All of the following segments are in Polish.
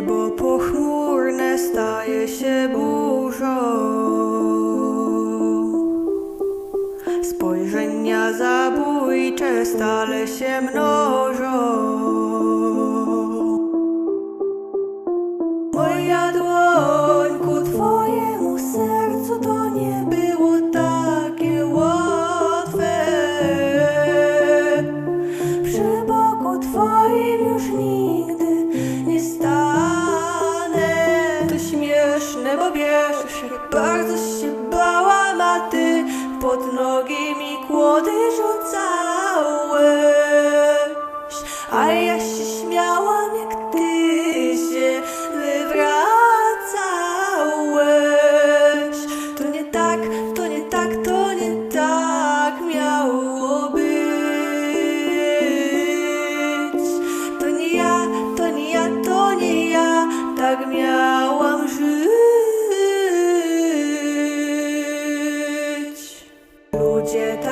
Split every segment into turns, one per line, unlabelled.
Niebo pochmurne staje się burzą. Spojrzenia zabójcze stale się mnożą. не побьешь, шерпах защип.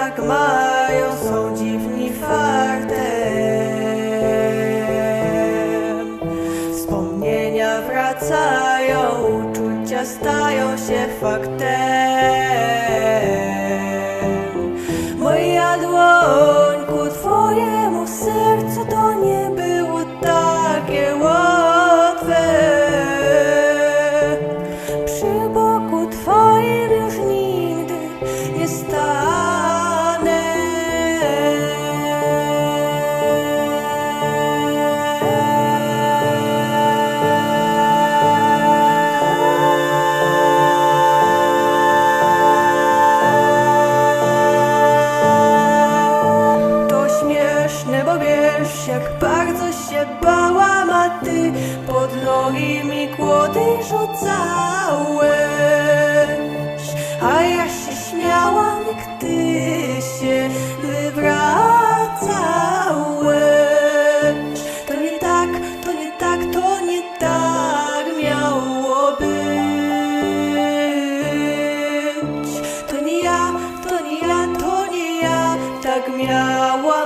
Tak mają, są dziwni fartem. Wspomnienia wracają, uczucia stają się faktem. Się bałam, a ty pod nogi mi kłody rzucałeś. A ja się śmiałam, jak ty się wywracałeś. To nie tak, to nie tak, to nie tak miało być. To nie ja, to nie ja, to nie ja, tak miałam żyć.